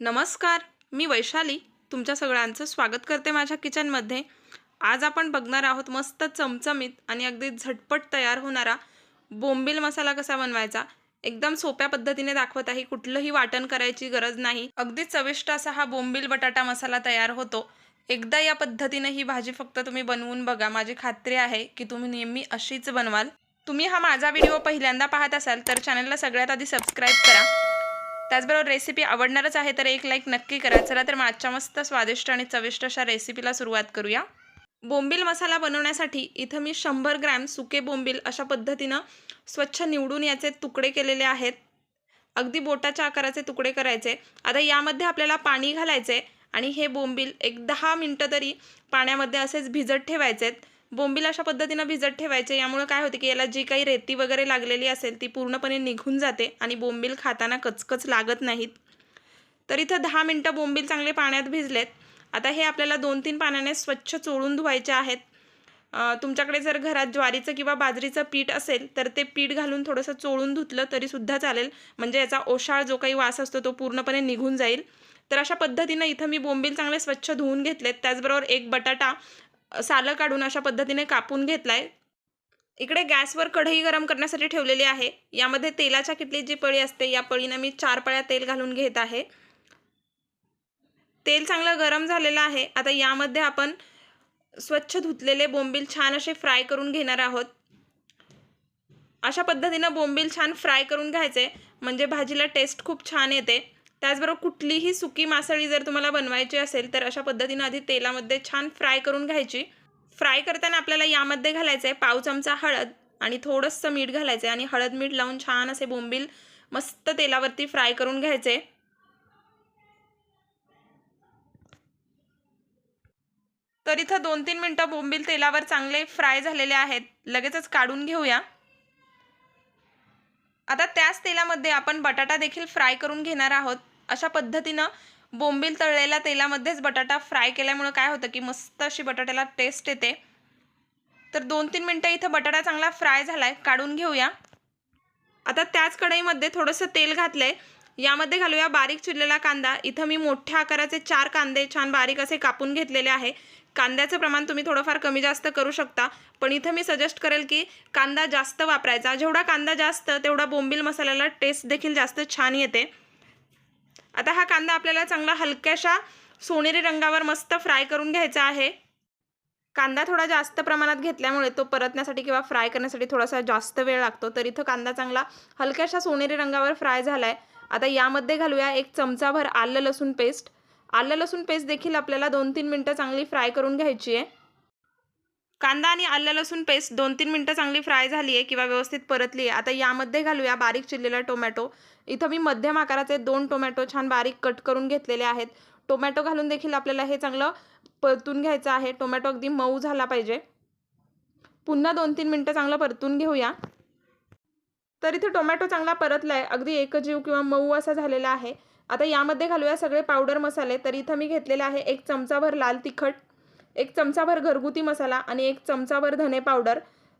नमस्कार मी वैशाली. तुमच्या सगळ्यांचं स्वागत करते माझ्या किचनमध्ये. आज आपण बघणार आहोत मस्त चमचमीत आणि अगदी झटपट तयार होणारा बोंबील मसाला कसा बनवायचा. एकदम सोप्या पद्धतीने दाखवत आहे कुठलंही वाटण करायची गरज नाही. अगदी चविष्ट असा हा बोंबील बटाटा मसाला तयार होतो. एकदा या पद्धतीने ही भाजी फक्त तुम्ही बनवून बघा. माझी खात्री आहे की तुम्ही नेहमी अशीच बनवाल. तुम्ही हा माझा व्हिडिओ पहिल्यांदा पाहत असाल तर चॅनलला सगळ्यात आधी सबस्क्राईब करा. त्याचबरोबर रेसिपी आवडणारच आहे तर एक लाईक नक्की करा. चला तर आजच्या मस्त स्वादिष्ट आणि चविष्ट अशा रेसिपीला सुरुवात करूया. बोंबील मसाला बनवण्यासाठी इथं मी शंभर ग्रॅम सुके बोंबील अशा पद्धतीनं स्वच्छ निवडून याचे तुकडे केलेले आहेत. अगदी बोटाच्या आकाराचे तुकडे करायचे. आता यामध्ये आपल्याला पाणी घालायचे आणि हे बोंबील एक दहा मिनटं तरी पाण्यामध्ये असेच भिजत ठेवायचे आहेत बोंबील अशा पद्धतीनं भिजत ठेवायचे. यामुळे काय होते की याला जी काही रेती वगैरे लागलेली असेल ती पूर्णपणे निघून जाते आणि बोंबील खाताना कचकच लागत नाहीत. तर इथं दहा मिनटं बोंबील चांगले पाण्यात भिजलेत. आता हे आपल्याला दोन तीन पाण्याने स्वच्छ चोळून धुवायचे आहेत. तुमच्याकडे जर घरात ज्वारीचं किंवा बाजरीचं पीठ असेल तर ते पीठ घालून थोडंसं चोळून धुतलं तरीसुद्धा चालेल. म्हणजे याचा ओशाळ जो काही वास असतो तो पूर्णपणे निघून जाईल. तर अशा पद्धतीनं इथं मी बोंबील चांगले स्वच्छ धुवून घेतलेत. त्याचबरोबर एक बटाटा सालं काढून अशा पद्धतीने कापून घेतलाय. इकडे गॅसवर कढई गरम करण्यासाठी ठेवलेली आहे. यामध्ये तेलाच्या किटलीत जी पळी असते या पळीनं मी चार पळ्या तेल घालून घेत आहे. तेल चांगलं गरम झालेलं आहे. आता यामध्ये आपण स्वच्छ धुतलेले बोंबील छान असे फ्राय करून घेणार आहोत. अशा पद्धतीनं बोंबील छान फ्राय करून घ्यायचे. म्हणजे भाजीला टेस्ट खूप छान येते. त्याचबरोबर कुठलीही सुकी मासळी जर तुम्हाला बनवायची असेल तर अशा पद्धतीनं आधी तेलामध्ये छान फ्राय करून घ्यायची. फ्राय करताना आपल्याला यामध्ये घालायचं आहे पाव चमचा हळद आणि थोडंसं मीठ घालायचं आहे आणि हळद मीठ लावून छान असे बोंबील मस्त तेलावरती फ्राय करून घ्यायचे. तर इथं दोन तीन मिनटं बोंबील तेलावर चांगले फ्राय झालेले आहेत. लगेचच काढून घेऊया. आता त्याच तेलामध्ये आपण बटाटा देखील फ्राय करून घेणार आहोत. अशा पद्धतीनं बोंबील तळलेल्या तेलामध्येच बटाटा फ्राय केल्यामुळं काय होतं की मस्त अशी बटाट्याला टेस्ट येते. तर दोन तीन मिनटं इथं बटाटा चांगला फ्राय झालाय काढून घेऊया. आता त्याच कढईमध्ये थोडंसं तेल घातलंय. यामध्ये घालूया बारीक चिरलेला कांदा. इथं मी मोठ्या आकाराचे चार कांदे छान बारीक असे कापून घेतलेले आहे. कांद्याचं प्रमाण तुम्ही थोडंफार कमी जास्त करू शकता. पण इथं मी सजेस्ट करेल की कांदा जास्त वापरायचा. जेवढा कांदा जास्त तेवढा बोंबील मसाल्याला टेस्ट देखील जास्त छान येते. आता हा कांदा आपल्याला चांगला हलक्याशा सोनेरी रंगावर मस्त फ्राय करून घ्यायचा आहे. कांदा थोडा जास्त प्रमाणात घेतल्यामुळे तो परतण्यासाठी किंवा फ्राय करण्यासाठी थोडासा जास्त वेळ लागतो. तर इथं कांदा चांगला हलक्याशा सोनेरी रंगावर फ्राय झाला आहे आता यामध्ये घालूया एक चमचाभर आलं लसूण पेस्ट. आलं लसूण पेस्ट देखील आपल्याला दोन तीन मिनटं चांगली फ्राय करून घ्यायची आहे. कांदा आणि आलं लसूण पेस्ट दोन तीन मिनटं चांगली फ्राय झाली आहे किंवा व्यवस्थित परतली आहे. आता यामध्ये घालूया बारीक चिरलेला टोमॅटो. इथं मी मध्यम आकाराचे दोन टोमॅटो छान बारीक कट करून घेतलेले आहेत. टोमॅटो घालून देखील आपल्याला हे चांगलं परतून घ्यायचं आहे. टोमॅटो अगदी मऊ झाला पाहिजे. पुन्हा दोन तीन मिनटं चांगलं परतून घेऊया. तर इथे टोमॅटो चांगला परतला आहे अगदी एकजीव किंवा मऊ असा झालेला आहे. आता यामध्ये घालूया सगळे पावडर मसाले. तर इथं मी घेतलेले आहे एक चमचाभर लाल तिखट एक चमचाभर घरगुती मसाला आणि एक चमचाभर धने पावडर.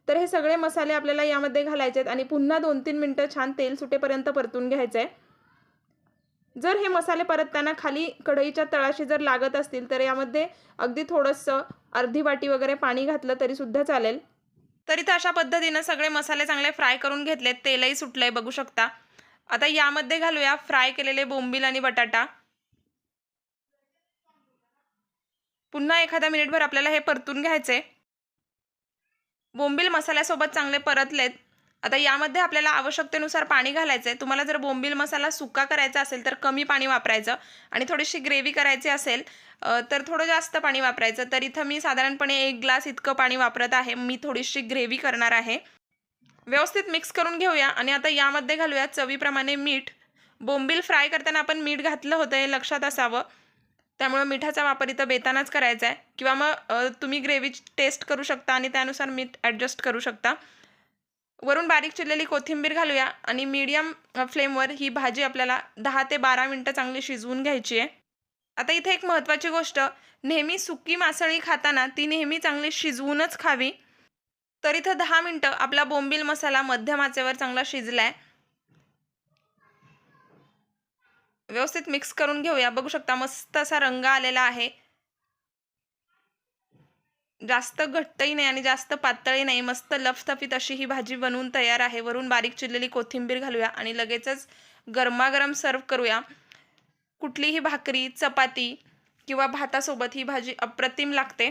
तर हे सगळे मसाले आपल्याला यामध्ये घालायचे आहेत आणि पुन्हा दोन तीन मिनटं छान तेल सुटेपर्यंत परतून घ्यायचं आहे जर हे मसाले परतताना खाली कढईच्या तळाशी जर लागत असतील तर यामध्ये अगदी थोडंसं अर्धी वाटी वगैरे पाणी घातलं तरीसुद्धा चालेल. तर इथं अशा पद्धतीनं सगळे मसाले चांगले फ्राय करून घेतले तेलही सुटलंय बघू शकता. आता यामध्ये घालूया फ्राय केलेले बोंबील आणि बटाटा. पुन्हा एखाद्या मिनिटभर आपल्याला हे परतून घ्यायचे बोंबील मसाल्यासोबत चांगले परतलेत. आता यामध्ये आपल्याला आवश्यकतेनुसार पाणी घालायचं आहे तुम्हाला जर बोंबील मसाला सुका करायचा असेल तर कमी पाणी वापरायचं आणि थोडीशी ग्रेव्ही करायची असेल तर थोडं जास्त पाणी वापरायचं. तर इथं मी साधारणपणे एक ग्लास इतकं पाणी वापरत आहे. मी थोडीशी ग्रेव्ही करणार आहे. व्यवस्थित मिक्स करून घेऊया आणि आता यामध्ये घालूया चवीप्रमाणे मीठ. बोंबील फ्राय करताना आपण मीठ घातलं होतं हे लक्षात असावं. त्यामुळं मिठाचा वापर इथं बेतानाच करायचा आहे किंवा मग तुम्ही ग्रेव्ही टेस्ट करू शकता आणि त्यानुसार मीठ ॲडजस्ट करू शकता. वरून बारीक चिरलेली कोथिंबीर घालूया आणि मीडियम फ्लेमवर ही भाजी आपल्याला दहा ते बारा मिनटं चांगली शिजवून घ्यायची आहे. आता इथे एक महत्त्वाची गोष्ट नेहमी सुकी मासळी खाताना ती नेहमी चांगली शिजवूनच खावी. तर इथं दहा मिनटं आपला बोंबील मसाला मध्यम आचेवर चांगला शिजला आहे व्यवस्थित मिक्स करून घेऊया. बघू शकता मस्त असा रंग आलेला आहे. जास्त घट्टही नाही आणि जास्त पातळी नाही. मस्त लफथफीत अशी ही भाजी बनवून तयार आहे. वरून बारीक चिरलेली कोथिंबीर घालूया आणि लगेचच गरमागरम सर्व करूया. कुठलीही भाकरी चपाती किंवा भातासोबत ही भाजी अप्रतिम लागते.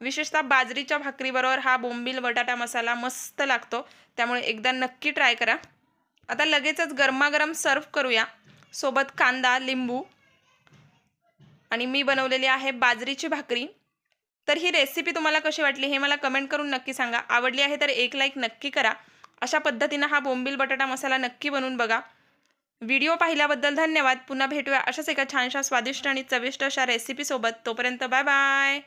विशेषतः बाजरीच्या भाकरीबरोबर हा बोंबील बटाटा मसाला मस्त लागतो. त्यामुळे एकदा नक्की ट्राय करा. आता लगेचच गरमागरम सर्व करूया. सोबत कांदा लिंबू आणि मी बनवलेली आहे बाजरीची भाकरी. तर ही रेसिपी तुम्हाला कशी वाटली हे मला कमेंट करून नक्की सांगा. आवडली आहे तर एक लाईक नक्की करा. अशा पद्धतीनं हा बोंबील बटाटा मसाला नक्की बनवून बघा. व्हिडिओ पाहिल्याबद्दल धन्यवाद. पुन्हा भेटूया अशाच एका छानशा स्वादिष्ट आणि चविष्ट अशा रेसिपीसोबत तोपर्यंत बाय बाय